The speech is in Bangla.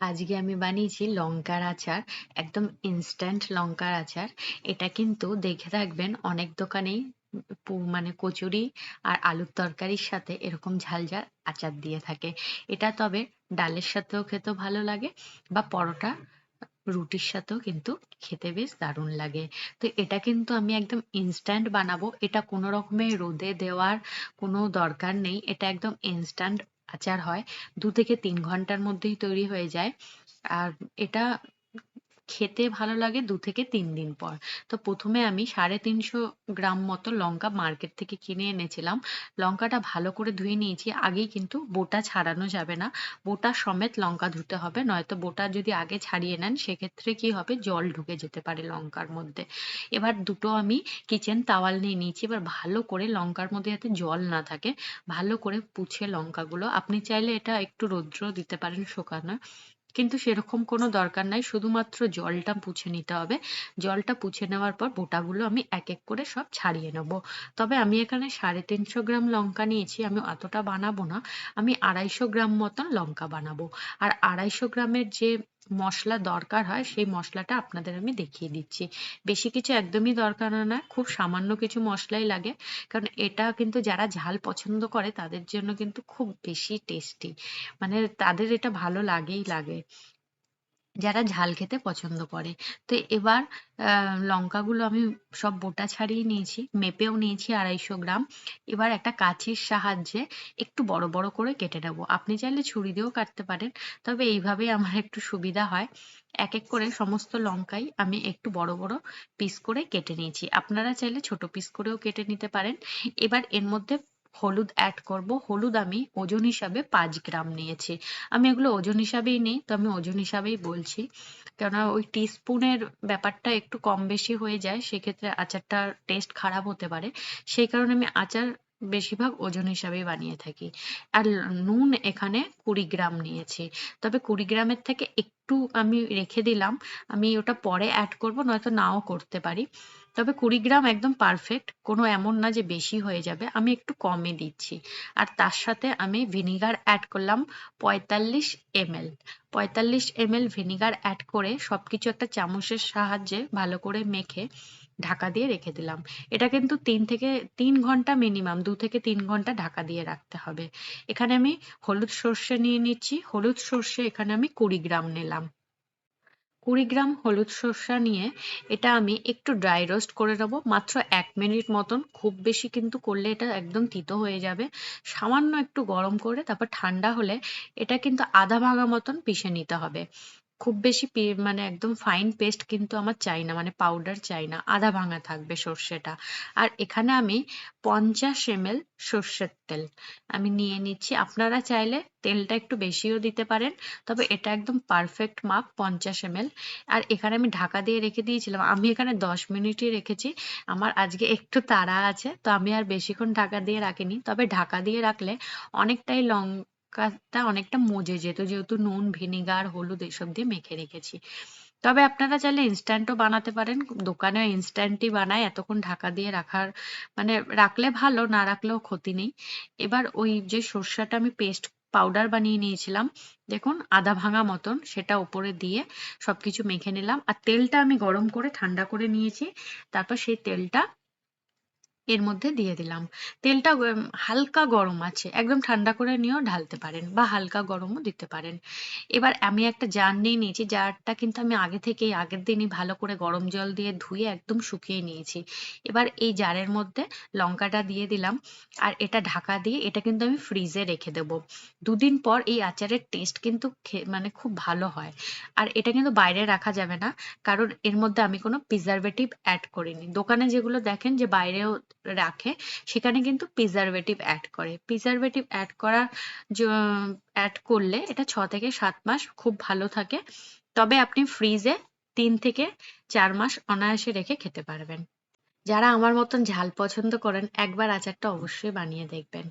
আজকে আমি বানিয়েছি লঙ্কার আচার, একদম ইনস্ট্যান্ট লঙ্কার আচার। এটা কিন্তু দেখে থাকবেন অনেক দোকানেই মানে কচুরি আর আলুর তরকারির সাথে এরকম ঝাল ঝাল আচার দিয়ে থাকে। এটা তবে ডালের সাথেও খেতে ভালো লাগে বা পরোটা, রুটির সাথেও কিন্তু খেতে বেশ দারুণ লাগে। তো এটা কিন্তু আমি একদম ইনস্ট্যান্ট বানাবো। এটা কোনো রকমের রোদে দেওয়ার কোনো দরকার নেই। এটা একদম ইনস্ট্যান্ট আচার হয় দু থেকে তিন ঘণ্টার মধ্যেই তৈরি হয়ে যায়। আর এটা খেতে ভালো লাগে দু থেকে তিন দিন পর। তো প্রথমে আমি সাড়ে তিনশো গ্রাম মতো লঙ্কা মার্কেট থেকে কিনে এনেছিলাম। লঙ্কাটা ভালো করে ধুয়ে নিয়েছি। আগেই কিন্তু বোটা ছাড়ানো যাবে না। বোটা সমেত লঙ্কা ধুতে হবে, নয়তো বোটা যদি আগে ছাড়িয়ে নেন, সেক্ষেত্রে কি হবে, জল ঢুকে যেতে পারে লঙ্কার মধ্যে। এবার দুটো আমি কিচেন তাওয়াল নিয়ে নিয়েছি। এবার ভালো করে লঙ্কার মধ্যে যাতে জল না থাকে, ভালো করে পুছে লঙ্কাগুলো। আপনি চাইলে এটা একটু রৌদ্র দিতে পারেন শুকানো কিন্তু সেরকম কোনো দরকার নাই। শুধুমাত্র জলটা পুছে নিতে হবে। জলটা পুছে নেওয়ার পর বোটাগুলো আমি এক এক করে সব ছাড়িয়ে নেব। তবে আমি এখানে সাড়ে তিনশো গ্রাম লঙ্কা নিয়েছি। আমি অতটা বানাবো না। আমি আড়াইশো গ্রাম মতন লঙ্কা বানাবো। আর আড়াইশো গ্রামের যে মশলা দরকার হয়, সেই মশলাটা আপনাদের আমি দেখিয়ে দিচ্ছি। বেশি কিছু একদমই দরকার হয় না, খুব সামান্য কিছু মশলাই লাগে, কারণ এটা কিন্তু যারা ঝাল পছন্দ করে তাদের জন্য কিন্তু খুব বেশি টেস্টি মানে তাদের এটা ভালো লাগেই লাগে। যারা ঝাল খেতে পছন্দ করে। তো এবার লঙ্কাগুলো আমি সব বোটা ছাড়িয়ে নিয়েছি, মেপেও নিয়েছি আড়াইশো গ্রাম। এবার একটা কাঁচির সাহায্যে একটু বড় বড় করে কেটে নেব। আপনি চাইলে ছুরি দিয়েও কাটতে পারেন, তবে এইভাবেই আমার একটু সুবিধা হয়। এক এক করে সমস্ত লঙ্কাই আমি একটু বড় বড় পিস করে কেটে নিয়েছি। আপনারা চাইলে ছোট পিস করেও কেটে নিতে পারেন। এবার এর মধ্যে হলুদ অ্যাড করব। হলুদ আমি ওজন হিসাবে পাঁচ গ্রাম নিয়েছি। আমি এগুলো ওজন হিসাবেই নিই, তো আমি ওজন হিসাবেই বলছি। কেননা ওই টিস্পুনের ব্যাপারটা একটু কম বেশি হয়ে যায়, সেক্ষেত্রে আচারটার টেস্ট খারাপ হতে পারে। সেই কারণে আমি আচার বেশিরভাগ ওজন হিসাবেই বানিয়ে থাকি। আর নুন এখানে কুড়ি গ্রাম নিয়েছি। তবে কুড়ি গ্রামের থেকে একটু আমি রেখে দিলাম। আমি ওটা পরে অ্যাড করব, নয়তো নাও করতে পারি। তবে কুড়ি গ্রাম একদম পারফেক্ট কোনো এমন না যে বেশি হয়ে যাবে। আমি একটু কমে দিচ্ছি। আর তার সাথে আমি ভিনিগার অ্যাড করলাম পঁয়তাল্লিশ এমএল পঁয়তাল্লিশ এমএল ভিনিগার অ্যাড করে সবকিছু একটা চামচের সাহায্যে ভালো করে মেখে ঢাকা দিয়ে রেখে দিলাম। এটা কিন্তু তিন থেকে তিন ঘণ্টা মিনিমাম দু থেকে তিন ঘণ্টা ঢাকা দিয়ে রাখতে হবে। এখানে আমি হলুদ সর্ষে নিয়ে নিচ্ছি। হলুদ সর্ষে এখানে আমি কুড়ি গ্রাম নিলাম। কুড়ি গ্রাম হলুদ সর্ষা নিয়ে এটা আমি একটু ড্রাই রোস্ট করে নেব। মাত্র এক মিনিট মতন, খুব বেশি কিন্তু করলে এটা একদম তিতো হয়ে যাবে। সামান্য একটু গরম করে তারপর ঠান্ডা হলে এটা কিন্তু আধা ভাঙা মতন পিষে নিতে হবে। খুব বেশি পে- মানে একদম ফাইন পেস্ট কিন্তু আমার চাই না মানে পাউডার চাই না, আধা ভাঙা থাকবে সর্ষেটা। আর এখানে আমি পঞ্চাশ এমএল সর্ষের তেল আমি নিয়ে নিচ্ছি। আপনারা চাইলে তেলটা একটু বেশিও দিতে পারেন, তবে এটা একদম পারফেক্ট মাপ, পঞ্চাশ এমএল আর এখানে আমি ঢাকা দিয়ে রেখে দিয়েছিলাম, আমি এখানে দশ মিনিটই রেখেছি। আমার আজকে একটু তাড়া আছে, তো আমি আর বেশিক্ষণ ঢাকা দিয়ে রাখিনি। তবে ঢাকা দিয়ে রাখলে অনেকটাই লং লঙ্কাটা অনেকটা মজে যেত, যেহেতু নুন, ভিনিগার, হলুদ এসব দিয়ে মেখে রেখেছি। তবে আপনারা চাইলে ইনস্ট্যান্টও বানাতে পারেন দোকানে ইনস্ট্যান্টই বানায়, এতক্ষণ ঢাকা দিয়ে রাখার মানে রাখলে ভালো, না রাখলেও ক্ষতি নেই। এবার ওই যে সর্ষেটা আমি পেস্ট পাউডার বানিয়ে নিয়েছিলাম, দেখুন আধা ভাঙা মতন, সেটা উপরে দিয়ে সবকিছু মেখে নিলাম। আর তেলটা আমি গরম করে ঠান্ডা করে নিয়েছি, তারপর সেই তেলটা এর মধ্যে দিয়ে দিলাম। তেলটা হালকা গরম আছে, একদম ঠান্ডা করে নিয়েও ঢালতে পারেন বা হালকা গরমও দিতে পারেন। এবার আমি একটা জার নিয়ে নিয়েছি, জারটা কিন্তু আমি আগে থেকেই, আগের দিনই ভালো করে গরম জল দিয়ে ধুয়ে একদম শুকিয়ে নিয়েছি। এবার এই জারের মধ্যে লঙ্কাটা দিয়ে দিলাম আর এটা ঢাকা দিয়ে এটা কিন্তু আমি ফ্রিজে রেখে দেবো। দুদিন পর এই আচারের টেস্ট কিন্তু মানে খুব ভালো হয়। আর এটা কিন্তু বাইরে রাখা যাবে না, কারণ এর মধ্যে আমি কোনো প্রিজারভেটিভ অ্যাড করিনি। দোকানে যেগুলো দেখেন যে বাইরেও রাখে, সেখানে কিন্তু প্রিজারভেটিভ অ্যাড করে। প্রিজারভেটিভ অ্যাড করা অ্যাড করলে এটা ছ থেকে সাত মাস খুব ভালো থাকে। তবে আপনি ফ্রিজে তিন থেকে চার মাস অনায়াসে রেখে খেতে পারবেন। যারা আমার মতন ঝাল পছন্দ করেন, একবার আচারটা অবশ্যই বানিয়ে দেখবেন।